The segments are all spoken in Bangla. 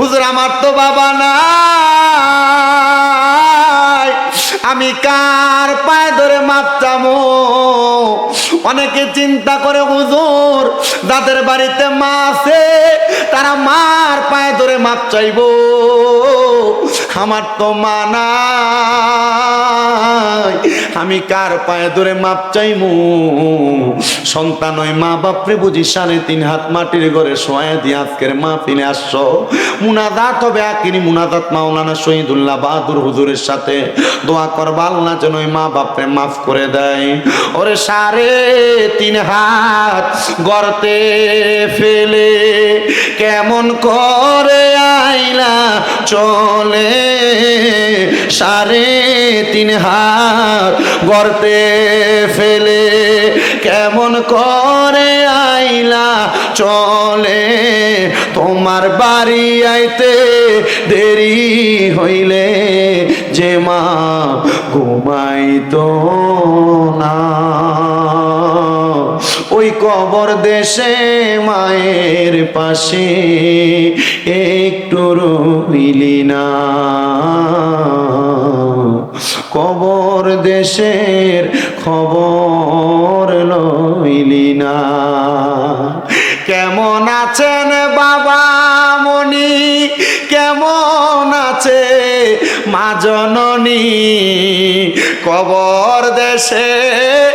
হুজুর, আমার তো বাবা নাই। আমি কার পায়ে ধরে মাপ অনেকে চিন্তা করে, হুজুর, যাদের বাড়িতে মা আছে, তারা মার পায়ে ধরে মাপ চাইব। আমার তো মা নাই। আমি কার পায়ে ধরে মাপ চাইমু? সন্তান ওই মা বাপরে বুঝি সাড়ে তিন হাত মাটির ঘরে শোয়া দিয়ে আজকের মা ফিরে আসছো। মুনাদাত হবে আকিনি মুনাদাত মাওলানা শহীদুল্লাহ বাহাদুর হুজুরের সাথে। দোয়া করবা আল্লাহ যেন ওই মা বাপরে মাফ করে দেয়। ওরে সাড়ে তিন হাত গর্তে ফেলে কেমন করে আইলা চলে সাড়ে তিন হাত গর্তে ফেলে, কেমন করে আইলা চলে, তোমার বাড়ি আইতে দেরি হইলে, যে মা ঘুমাইতো না। ওই কবর দেশে মায়ের পাশে একটু রইলি না। কবর দেশের খবর লইলি না। কেমন আছেন বাবা মনি কেমন আছে মা জননী? কবর দেশে একবার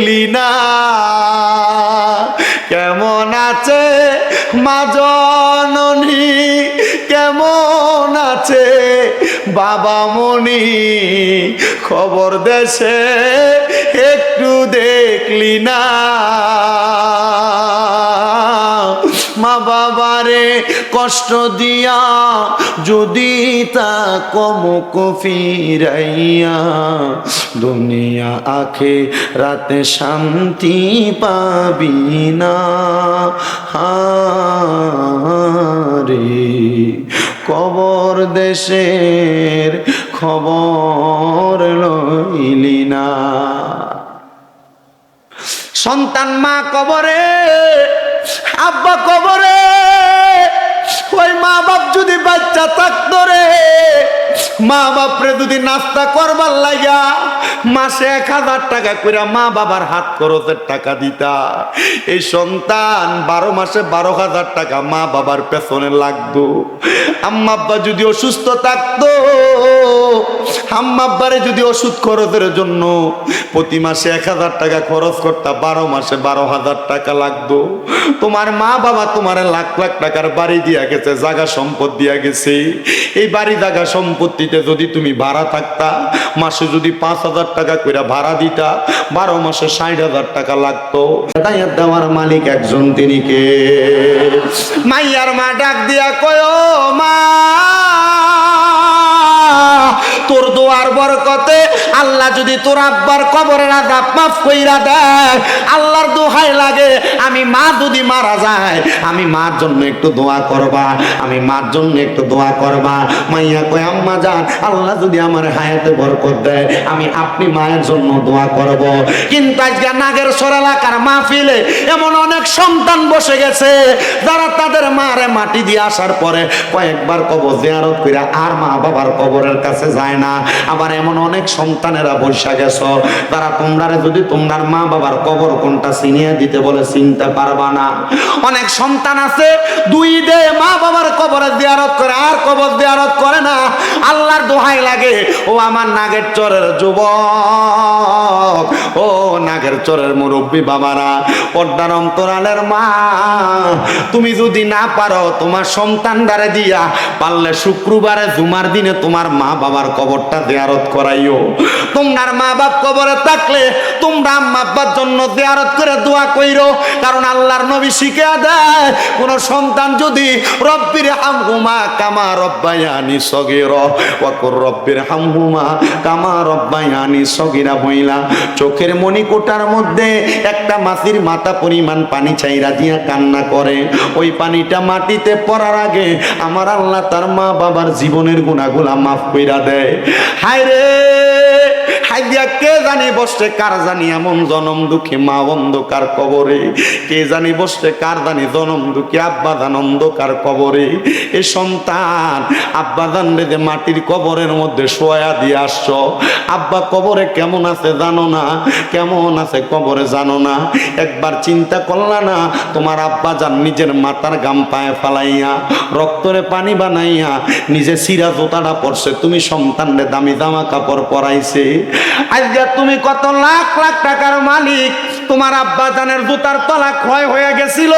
দেখলি না। কেমন আছে মাজননি কেমন আছে বাবা মনি খবর দেশে একটু দেখলি না। মা বাবারে কষ্ট দিয়া যদি তা কম ফিরাইয়া। দুনিয়া আখে রাতে শান্তি পাবি না। হারে কবর দেশের খবর লইলি না। সন্তান মা কবরে আব্বা কবরে, ওই মা বাপ যদি বাচ্চা থাকতো রে, মা বাপরে যদি নাস্তা করবার লাগা মাসে এক হাজার টাকা করে মা বাবার হাত খরচের টাকা দিতা। এই সন্তান বারো মাসে বারো হাজার টাকা মা বাবার পেছনে লাগতো। আম্মা আব্বা যদি অসুস্থ থাকতো আম্মা আব্বারে যদি ওষুধ খরচের জন্য প্রতি মাসে এক হাজার টাকা খরচ করতা বারো মাসে বারো হাজার টাকা লাগতো। তোমার মা বাবা তোমার লাখ লাখ টাকার বাড়ি দিয়া গেছে জায়গা সম্পদ দিয়া গেছে। এই বাড়ি জায়গা সম্পত্তিতে যদি তুমি ভাড়া থাকতা, মাসে যদি পাঁচ হাজার টাকা করে ভাড়া দিতা, বারো মাসে ষাট হাজার টাকা লাগতো। হেদায়াত দেওয়ার মালিক একজন তিনি কে? মাইয়ার মা ডাক দিয়া কয় মা, তোর দোয়ার বরকতে আল্লাহ যদি তোর আব্বার কবরের আজাব মাফ কইরা দেয়, আল্লাহর দোহাই লাগে, আমি মা যদি মারা যায়, আমি মার জন্য একটু দোয়া করবা, আমি মার জন্য একটু দোয়া করবা। মাইয়া কয়, আম্মা যান, আল্লাহ যদি আমার হায়াতে বরকত দেয়, আমি আপনি মায়ের জন্য দোয়া করব। কিন্তু আজকে নাগের সর এলাকার মাহফিলে এমন অনেক সন্তান বসে গেছে, যারা তাদের মারে মাটি দিয়ে আসার পরে কয়েকবার কবর জিয়ারত করে আর মা বাবার কবরের কাছে যায় না। আবার এমন অনেক সন্তানেরা বসে গেছ তারা তোমরারে যদি তোমরার মা বাবার কবর কোনটা চিনিয়ে দিতে বলে চিনতে পারবা না। অনেক সন্তান আছে, দুই দে মা বাবার কবরে জিয়ারত করে, আর কবর জিয়ারত করে না। আল্লাহর দোহাই লাগে, ও আমার নাগের চরের যুবক, ও নাগের চরের মুরব্বী বাবারা, পর্দার অন্তরালের মা, তুমি যদি না পারো তোমার সন্তান দ্বারে দিয়া, পারলে শুক্রবারে জুমার দিনে তোমার মা বাবার কবরটা দেয়ারত করাইও। তোমার মা বাপ কবরে থাকলে তোমরা আম্মা আব্বার জন্য দেয়ারত করে দোয়া কইরো। কারণ আল্লাহর নবী শিখে দেয়, কোন সন্তান যদি রব্বির হামহুমা কামা রব্বায়ানি সগির, ওয়াকুর রব্বির হামহুমা কামা রব্বায়ানি সগিরা বইলা চোখের মণিকোটার মধ্যে একটা মাছির মাথা পরিমাণ পানি চাইরা দিয়া কান্না করে। ওই পানিটা মাটিতে পড়ার আগে আমার আল্লাহ তার মা বাবার জীবনের গুণাগুলা মাফ কইরা দেয়। হায় রে হাইদিয়া কে জানি বসছে কার জানি এমন জনম দুঃখী, মা অন্ধকার কবরে। কে জানি বসছে কার জানি জনম দুঃখী, আব্বা জান অন্ধকার কবরে। এ সন্তান, আব্বা জান রে মাটির কবরের মধ্যে শোয়া দিয়ে আসছ। আব্বা কবরে কেমন আছে জানো না? কেমন আছে কবরে জানো না? একবার চিন্তা করলা না, তোমার আব্বা যান নিজের মাথার গাম পায়ে ফালাইয়া, রক্তরে পানি বানাইয়া, নিজে সিরা জোতাটা পরছে, তুমি সন্তানরে দামি জামা কাপড় পরাইছে। আজকে তুমি কত লাখ লাখ টাকার মালিক? তোমার আব্বা জানের জুতার তলা ক্ষয় হয়ে গেছিল,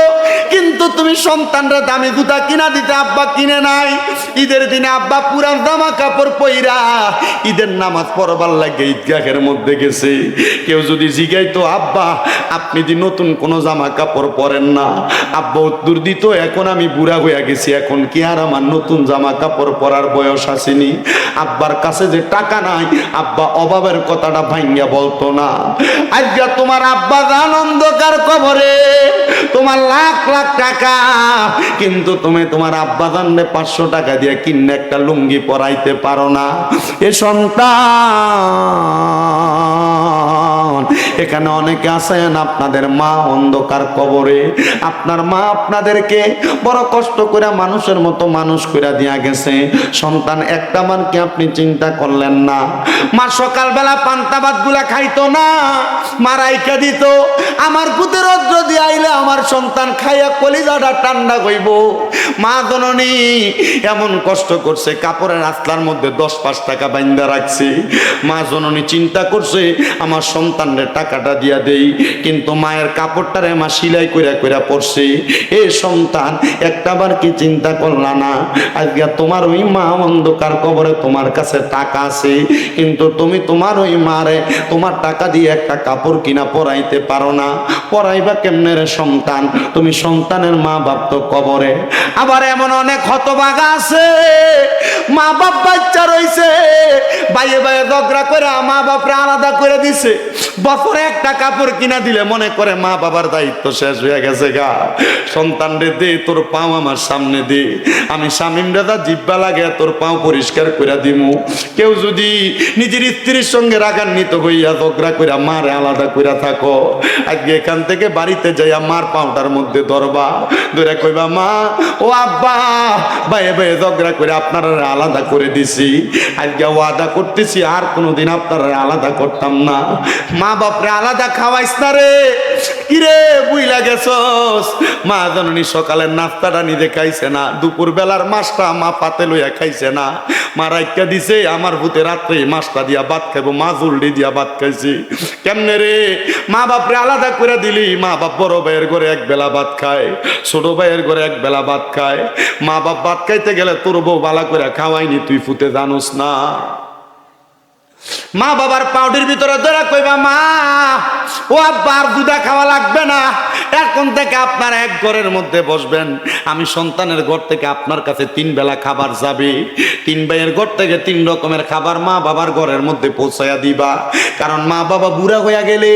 কিন্তু তুমি সন্তানরা দামি জুতা কিনা দিতে আব্বা কিনে নাই। ঈদের দিনে আব্বা পুরান জামা কাপড় পইরা ঈদের নামাজ পড়বার লাগে ঈদগাহের মধ্যে গেছে। কেউ যদি জিগাইতো, আব্বা, আপনি যে নতুন কোনো জামা কাপড় পরেন না, আব্বা উত্তর দিত, এখন আমি বুড়া হয়ে গেছি, এখন কি আর আমার নতুন জামা কাপড় পরার বয়স আসেনি? আব্বার কাছে যে টাকা নাই, আব্বা অভাবের কথাটা ভাঙ্গা বলতো না। আজকে তোমার আব্বা জান অন্ধকার কবরে তোমার লাখ লাখ টাকা। কিন্তু তুমি তোমার আব্বা জানলে পাঁচশো টাকা দিয়ে কিনে একটা লুঙ্গি পরাইতে পারো না। এ সন্তান এখানে অনেকে আছেন, আপনাদের মা অন্ধকার কবরে। আপনার মা আপনাদেরকে বড় কষ্ট করে মানুষের মতো মানুষ করে দিয়া গেছে। সন্তান একটা মানকে আপনি চিন্তা করলেন না। মা সকালবেলা পান্তা ভাতগুলা খাইতো না মারাইকা দিত। আমার পুতের রদ্র দিয়ে আইলে আমার সন্তান খাইয়া কলিজাটা ঠান্ডা হইব মা জননী, এমন কষ্ট করছে, কাপড়ের আস্তার মধ্যে দশ পাঁচ টাকা বাইন্দা রাখছে। মা জননী চিন্তা করছে, আমার সন্তানের টাকাটা দিয়া দেই, কিন্তু মায়ের কাপড়টারে মা সিলাই কইরা কইরা পড়ছে এ সন্তান, একটাবার কি চিন্তা করলা না? আজকে তোমার ওই মা অন্ধকার কবরে তোমার কাছে টাকা আছে, কিন্তু তুমি তোমার ওই মারে তোমার টাকা দিয়ে একটা কাপড় কিনা পরাইতে পারো না। পরাইবা কেমনে রে সন্তান? তুমি সন্তানের মা বাপ তো কবরে। আবার এমন অনেক হতবাগা আছে। মা বাপ বাচ্চা রইছে। বাইয়ে বাইয়ে ঝগড়া করে মা বাপরে আলাদা করে দিছে। বছরে একটা কাপড় কিনা দিলে মনে করে মা বাবার দায়িত্ব শেষ হয়ে গেছে গা। সন্তান রে, দে তোর পাও আমার সামনে দে। আমি স্বামীন দাদা জিব্বা লাগে, তোর পাও পরিষ্কার করে দিমু। কেউ যদি নিজের স্ত্রীর সঙ্গে রাগান্বিত হইয়া ঝগড়া করে মারে আলাদা করে থাকো আজকে এখান থেকে বাড়িতে যাইয়া মার পাউটার মধ্যে ধরবা। ধরে কইবা, মা, ও আব্বা বাইয়ে বাইয়ে ঝগড়া করে আপনারা আলাদা করে দিছি। আজকে ওয়াদা করতেছি, আর কোনোদিন আপনারা আলাদা করতাম না। মা বাপরে আলাদা খাওয়াইস না রে। কিরে বুইলা গেছস? মা জননী সকালের নাস্তাটা নিজে খাইছে না দুপুর বেলার মাছটা মা পাতে লইয়া খাইছে না। মা রাইকা দিছে, আমার ভূতে রাত্রে মাছটা দিয়া ভাত খাইবো, মা জুলডি দিয়া ভাত খাইছি। কেমনে রে? মা বাপরে আলাদা করে দিলি। মা বাপ বড় ভাইয়ের ঘরে এক বেলা ভাত খায়, ছোট ভাইয়ের ঘরে এক বেলা ভাত খায়। মা বাপ ভাত খাইতে গেলে তোর বউ বালা করে খাওয়াইনি তুই ফুতে জানোস না। মা বাবার পাউডির ভিতরে ধরে কইবা, মা, ও আব্বার দুধা খাওয়া লাগবে না। এখন থেকে আপনার এক ঘরের মধ্যে বসবেন। আমি সন্তানের ঘর থেকে আপনার কাছে তিন বেলা খাবার যাবে। তিন ভাইয়ের ঘর থেকে তিন রকমের খাবার মা বাবার ঘরের মধ্যে পৌঁছায়া দিবা। কারণ মা বাবা বুড়া হইয়া গেলে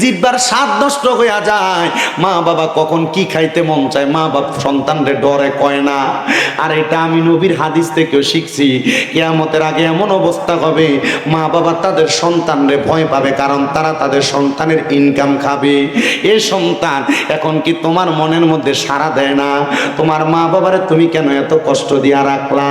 জিব্বার স্বাদ নষ্ট হইয়া যায়। মা বাবা কখন কি খাইতে মন চায়, মা বাপ সন্তানরে ডরে কয় না। আর এটা আমি নবীর হাদিস থেকেও শিখছি। কেয়ামতের আগে এমন অবস্থা হবে, মা বাবা তাদের সন্তানরে ভয় পাবে কারণ তারা তাদের সন্তানের ইনকাম খাবে। এ সন্তান এখন কি তোমার মনের মধ্যে সাড়া দেয় না? তোমার মা বাবারে তুমি কেন এত কষ্ট দিয়া রাখলা?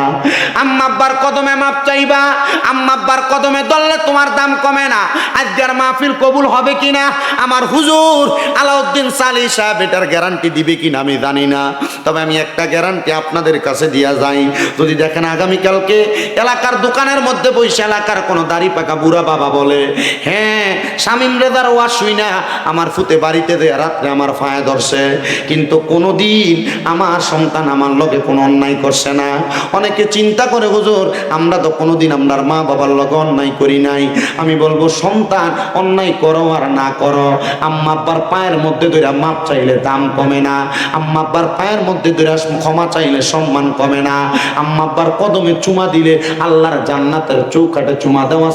আম্মা আব্বার কদমে মাপ চাইবা? আম্মা আব্বার কদমে দললে তোমার দাম কমে না। আজকের মাহফিল কবুল হবে কিনা? আমার হুজুর আলাউদ্দিন সালি সাহেব এটার গ্যারান্টি দিবে কিনা আমি জানি না। তবে আমি একটা গ্যারান্টি আপনাদের কাছে দিয়া যাই। যদি দেখেন আগামীকালকে এলাকার দোকানের মধ্যে বসে এলাকার কোনো দাড়ি পাকা বুড়া বাবা বলে হ্যাঁ শামিম রেদার ওয়াজ শুই না, আমার ফুতে বাড়িতে দেয়া রাত্রে আমার ফায়া ধরছে। কিন্তু কোনো দিন আমার সন্তান আমার লগে কোনো অন্যায় করছে না। অনেকে চিন্তা করে, হুজুর, আমরা তো কোনোদিন আপনার মা বাবার লগে অন্যায় করি নাই। আমি বলব, সন্তান, অন্যায় করো আর না করো। আম্মা আব্বার পায়ের মধ্যে ধরে মাপ চাইলে দাম কমে না। আম্মা আব্বার পায়ের মধ্যে ধরে ক্ষমা চাইলে সম্মান কমে না। আম্মা আব্বার কদমে চুমা দিলে আল্লাহর জান্নাতের চৌকাটে চুমা দেওয়া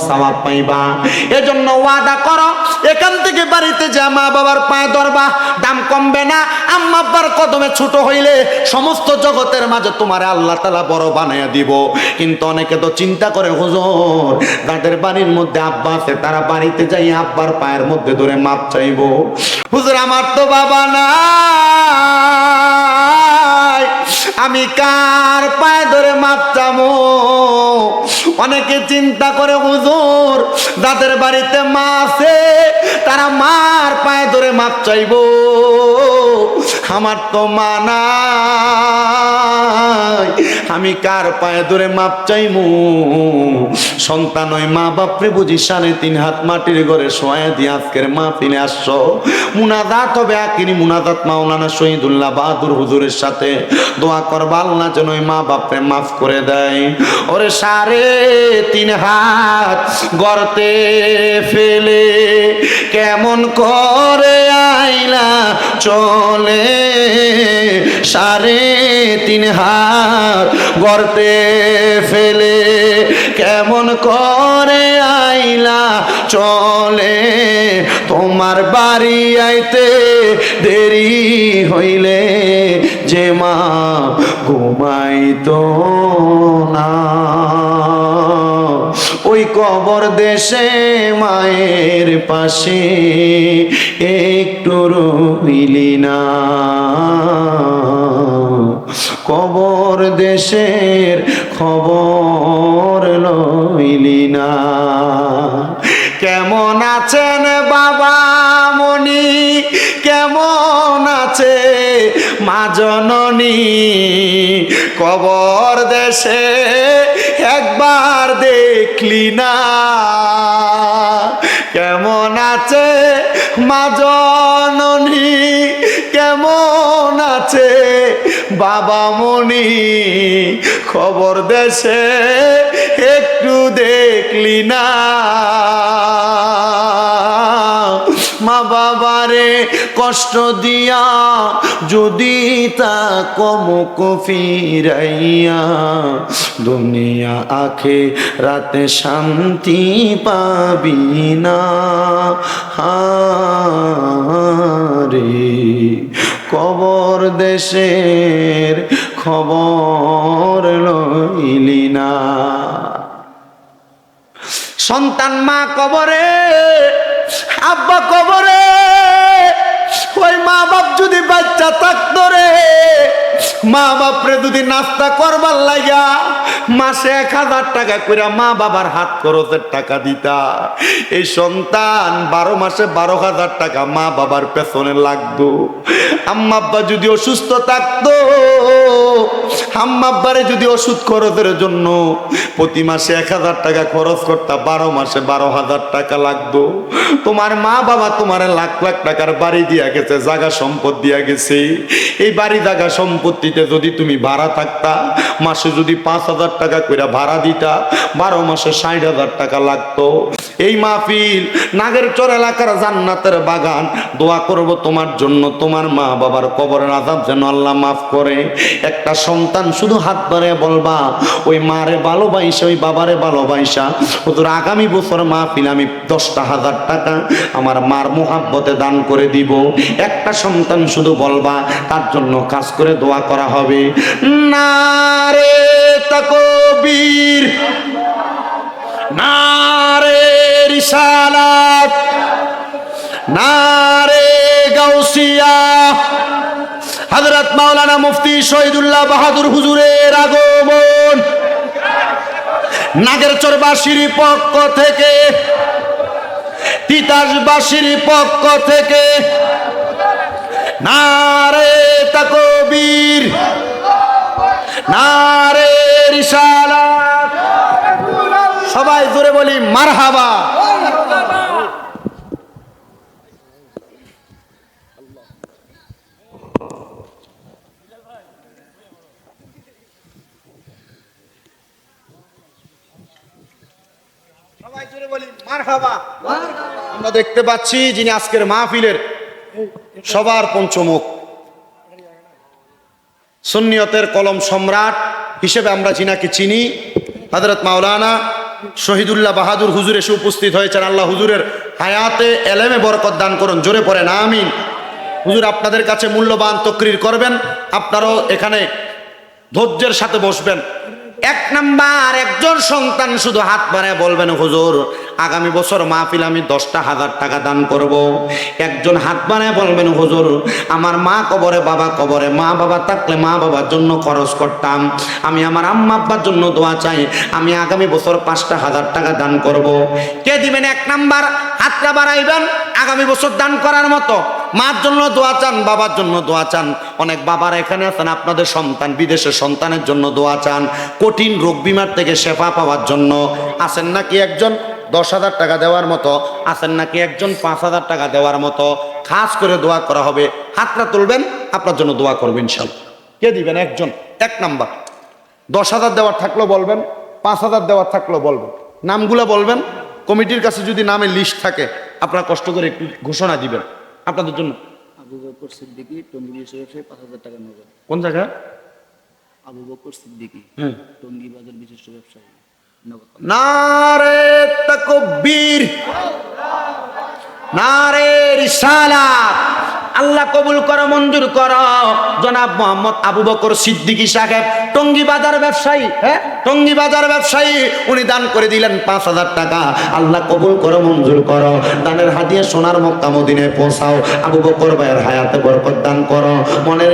পাইবা। এজন্য ওয়াদা এখান থেকে বাড়িতে মা বাবার পায়ে ধরবা, দাম কমবে না। কদমে ছোট হইলে সমস্ত জগতের মাঝে তোমার আল্লাহ তালা বড় বানাইয়া দিব। কিন্তু অনেকে তো চিন্তা করে, হুজুর, তাদের বাড়ির মধ্যে আব্বা আছে, তারা বাড়িতে যাই আব্বার পায়ের মধ্যে ধরে মাপ চাইব। হুজুর, আমার তো বাবা নাই। আমি কার পায়ে ধরে মাপ অনেকে চিন্তা করে, হুজুর, যাদের বাড়িতে মা আছে, তারা মার পায়ে ধরে মাপ চাইব। আমার তো মা নাই, আমি কার পায়ে ধরে মাপ চাইমু? সন্তান ওই মা বাপরে বুঝি সাড়ে তিন হাত মাটির ঘরে শোয়া দিয়ে আজকের মা ফিরে আসছো। মুনাদাত হবে আকিনি মুনাদাত মাওলানা শহীদুল্লাহ বাহাদুর হুজুরের সাথে। দোয়া করবা আল্লাহ যেন ওই মা বাপরে মাফ করে দেয়। ওরে সাড়ে তিন হাত গর্তে ফেলে কেমন করে আইলা চলে? সাড়ে তিন হাত গর্তে ফেলে কেমন করে আইলা চলে? তোমার বাড়ি আইতে দেরি হইলে যে মা ঘুমাইতো না। ওই কবর দেশে মায়ের পাশে একটু রইলি না। কবর দেশের খবর লইলি না। কেমন আছেন বাবা মনি কেমন আছে মা জননী, কবর দেশে একবার দেখলি না। কেমন আছে মা জননী, কেমন আছে বাবা মনি খবর দেশে একটু দেখলি না। মা বাবারে কষ্ট দিয়া যদি তা কম ফিরাইয়া, দুনিয়া আখে রাতে শান্তি পাবি না। হারে কবর দেশের খবর লইলি না। সন্তান মা কবরে আব্বা কবরে, ওই মা বাপ যদি বাচ্চা থাকতো রে মা বাপরে যদি নাস্তা করবার লাগা মাসে এক হাজার টাকা করে মা বাবার হাত খরচের টাকা দিতা। এই সন্তান বারো মাসে বারো হাজার টাকা মা বাবার পেছনে লাগতো। আম্মা আব্বা যদি অসুস্থ থাকতো আম্মা আব্বারে যদি ওষুধ খরচের জন্য প্রতি মাসে এক হাজার টাকা খরচ করতা বারো মাসে বারো হাজার টাকা লাগতো। তোমার মা বাবা তোমার লাখ লাখ টাকার বাড়ি দিয়া গেছে জায়গা সম্পদ দিয়া গেছে। এই বাড়ি জায়গা সম্পত্তিতে যদি তুমি ভাড়া থাকতা, মাসে যদি পাঁচ হাজার টাকা করে ভাড়া দিতা, বারো মাসে ষাট হাজার টাকা লাগতো। এই মাহফিল, নাগের চর এলাকার জান্নাতের বাগান, দোয়া করব তোমার জন্য, তোমার মা বাবার কবরের আজাব যেন আল্লাহ মাফ করে। একটা সন্তান শুধু হাত ধরে বলবা, ওই মারে ভালোবাইসা ওই বাবারে ভালোবাইসা হুজুর, আগামী বছর মাহফিল আমি দশটা হাজার টাকা আমার মার মোহাব্বতে দান করে দিব। একটা সন্তান শুধু বলবা, তার জন্য কাজ করে দোয়া করা হবে। না তাকবীর নারে রিসালাত নারে গাউসিয়া হযরত মাওলানা মুফতি শহীদুল্লাহ বাহাদুর হুজুরের আগমন। নাগেরচরবাসীর পক্ষ থেকে, তিতাসবাসীর পক্ষ থেকে, নারে তাকবীর, নারে রিসালাত। সবাই জোরে বলি, মারহাবা সবাই জোরে বলি মারহাবা আমরা দেখতে পাচ্ছি যিনি আজকের মাহফিলের সবার পঞ্চমুখ। সুন্নিয়তের কলম সম্রাট হিসেবে আমরা যিনাকে চিনি হজরত মাওলানা শহীদুল্লাহ বাহাদুর হুজুর এসে উপস্থিত হয়েছেন। আল্লাহ হুজুরের হায়াতে এলেমে বরকত দান করুন, জোরে পড়ে না, আমিন। হুজুর আপনাদের কাছে মূল্যবান তকরির করবেন, আপনারাও এখানে ধৈর্যের সাথে বসবেন। এক নাম্বার, একজন সন্তান শুধু হাত বাড়ায় বলবেন, হুজুর, আগামী বছর মাহফিল আমি দশটা হাজার টাকা দান করব। একজন হাত বাড়ায় বলবেন, হুজুর, আমার মা কবরে, বাবা কবরে, মা বাবা থাকলে মা বাবার জন্য খরচ করতাম আমি আমার আম্মা আব্বার জন্য দোয়া চাই, আমি আগামী বছর পাঁচটা হাজার টাকা দান করব। কে দিবেন এক নাম্বার হাতটা বাড়াইবেন, আগামী বছর দান করার মতো মার জন্য দোয়া চান, বাবার জন্য দোয়া চান। অনেক বাবার এখানে আছেন, আপনাদের সন্তান বিদেশের সন্তানের জন্য দোয়া চান। কঠিন রোগ বিমার থেকে শেফা পাওয়ার জন্য। আছেন নাকি একজন? দশ হাজার টাকা দেওয়ার মতো। আছেন নাকি একজন? পাঁচ হাজার টাকা দেওয়ার মতো। খাস করে দোয়া করা হবে। হাতটা তুলবেন, আপনার জন্য দোয়া করবেন সব কে দিবেন? একজন। এক নাম্বার। দশ হাজার দেওয়ার থাকলেও বলবেন, পাঁচ হাজার দেওয়ার থাকলেও বলবেন। নামগুলো বলবেন। কমিটির কাছে যদি নামে লিস্ট থাকে, আপনারা কষ্ট করে একটু ঘোষণা দিবেন। আপনাদের জন্য? আবু বকর সিদ্দিকী টঙ্গী ব্যবসায়ী ব্যবসায়ী পাঁচ হাজার টাকা নগদ। কোন জায়গায় আবু বকর সিদ্দিকী হ্যাঁ টঙ্গী বাজার বিশিষ্ট ব্যবসায়ী নগদ। নারে তকবীর নারে রিসালাত। আল্লাহ কবুল করো মঞ্জুর করো। জনাব মোহাম্মদ আবু বকর সিদ্দিকী সাহেব টঙ্গী বাজার ব্যবসায়ী হ্যাঁ? টঙ্গী বাজার ব্যবসায়ী, উনি দান করে দিলেন পাঁচ হাজার টাকা। আল্লাহ কবুল করো, মঞ্জুর করো। দানের হাতিয়ে সোনার মক্কা মদিনে পৌঁছাও। আবু বকর ভাইয়ের হায়াতে বরকত দান করো। মনের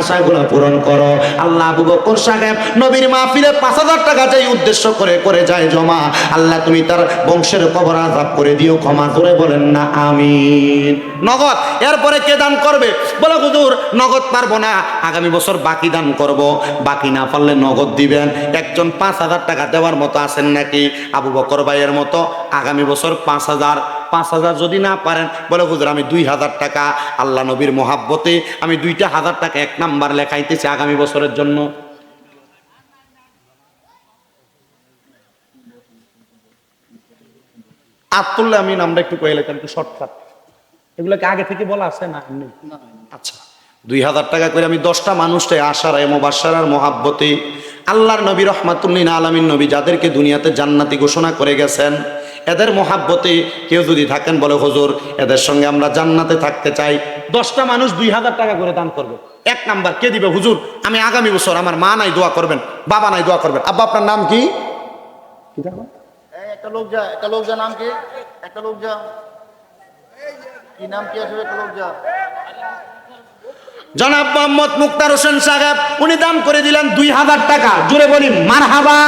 আশাগুলো পূরণ করো। আল্লাহ আবু বকর সাহেব নবীর মাহফিলে পাঁচ হাজার টাকা যাই উদ্দেশ্য করে করে যায় জমা। আল্লাহ তুমি তার বংশের কবর আজাব করে দিও, ক্ষমা করে বলেন না, আমিন। নগদ, এরপরে কে দান করবে? বলে হুজুর, নগদ পারব না, আগামী বছর বাকি দান করব। বাকি না পারলে নগদ দিবেন। একজন পাঁচ হাজার টাকা দেওয়ার মতো আছেন নাকি? আবু বকর ভাইয়ের মতো আগামী বছর পাঁচ হাজার পাঁচ হাজার যদি না পারেন, বলে, হুজুর, আমি দুই হাজার টাকা আল্লাহ নবীর মহাব্বতে, আমি দুইটা হাজার টাকা এক নাম্বার লেখাইতেছি আগামী বছরের জন্য। আত্মুল্লাহ আমি নামটা একটু কয়ে লেখেন, একটু শর্টকাট এগুলোকে আগে থেকে বলা আছে না আচ্ছা দুই হাজার টাকা করে আমি দশটা মানুষকে আশার মোবাসার আর মহাব্বতে, আল্লাহর নবী রহমাতুল্লিন আলমিন নবী যাদেরকে দুনিয়াতে জান্নাতি ঘোষণা করে গেছেন এদের মহাব্বতে কেউ যদি থাকেন বলে হুজুর এদের সঙ্গে আমরা জান্নাতে থাকতে চাই। দশটা মানুষ দুই হাজার টাকা করে দান করবে। এক নাম্বার কে দিবে? হুজুর আমি আগামী বছর আমার মা নাই দোয়া করবেন বাবা নাই দোয়া করবেন। আব্বা আপনার নাম কি? কি একটা লোক যা একটা লোক যা নাম কি? একটা লোক যা। কি নাম কি আসবে একটা লোক যা? জনাব মোহাম্মদ মুক্তার হোসেন সাহেব উনি দান করে দিলেন দুই হাজার টাকা। জুড়ে বলি মারহাবা!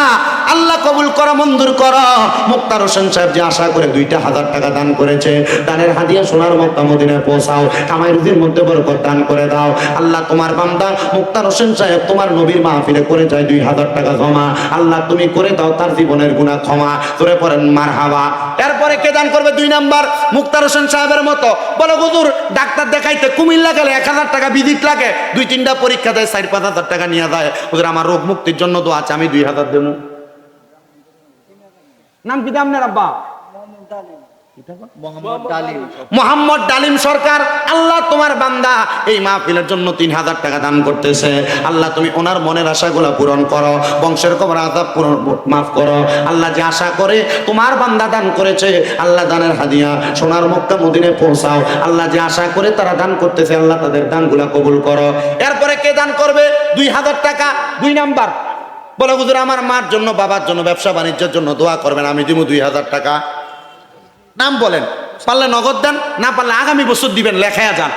আল্লাহ কবুল করো, মঞ্জুর করো। মুক্তার হোসেন সাহেব যে আশা করে দুইটা হাজার টাকা দান করেছে, দানের হাদিয়া সোনার মক্কা মদিনায় পৌঁছাও, কামাই রুজির মধ্যে বরকত দান করে দাও। আল্লাহ তোমার বান্দা, মুক্তার হোসেন সাহেব তোমার নবীর মাহফিলে করে যায় দুই হাজার টাকা জমা। আল্লাহ তুমি করে দাও তার জীবনের গুণা ক্ষমা। তোরে পড়েন মার হাওয়া এরপরে কে দান করবে? দুই নাম্বার, মুক্তার হোসেন সাহেবের মতো। বলো, হুজুর, ডাক্তার দেখাইতে কুমিল্লা গেলে এক হাজার টাকা ভিজিট লাগে। দুই তিনটা পরীক্ষা দেয়, চার পাঁচ হাজার টাকা নিয়ে যায়। হুজুর, আমার রোগ মুক্তির জন্য তো আছে, আমি দুই হাজার দেবো। নাম কি দাম আব্বা? মোহাম্মদ ডালিম। মোহাম্মদ ডালিম। সরকার। আল্লাহ তোমার বান্দা এই মাহফিলের জন্য তিন হাজার টাকা দান করতেছে। আল্লাহ তুমি ওনার মনের আশাগুলো পূরণ করো বংশের কবর আজাব পূরণ মাফ করো। আল্লাহ যে আশা করে তোমার বান্দা দান করেছে আল্লাহ দানের হাদিয়া সোনার মক্কা মদিনে পৌঁছাও। আল্লাহ যে আশা করে তারা দান করতেছে আল্লাহ তাদের দানগুলা কবুল করো। এরপরে কে দান করবে? দুই হাজার টাকা দুই নাম্বার। বলে, হুজুর, আমার মার জন্য, বাবার জন্য, ব্যবসা বাণিজ্যের জন্য দোয়া করবেন, আমি দিব দুই হাজার টাকা। নাম বলেন, পারলে নগদ দেন, না পারলে আগামী বছর দিবেন, লেখায়া যান।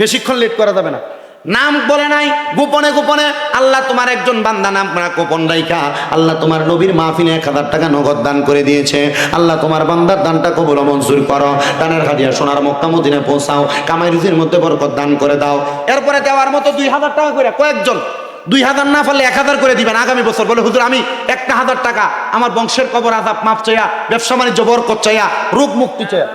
বেশিক্ষণ লেট করা যাবে না। নাম বলে নাই, গোপনে গোপনে, আল্লাহ তোমার একজন বান্দা নাম গোপন রাইখা, আল্লাহ তোমার নবীর মাহফিলে এক হাজার টাকা নগদ দান করে দিয়েছে, আল্লাহ তোমার বান্দার দানটা কবুল মঞ্জুর করো, দানের হাদিয়া সোনার মক্কা মদিনে পৌঁছাও, কামাই রুজির মধ্যে বরকত দান করে দাও, এরপরে দেওয়ার মতো দুই হাজার টাকা করে কয়েকজন, দুই হাজার না পারলে এক হাজার করে দিবেন আগামী বছর, বলে হুজুর আমি একটা হাজার টাকা আমার বংশের কবর আজাব মাপ চাইয়া, ব্যবসা বাণিজ্য বরকত চাইয়া, রোগ মুক্তি চাইয়া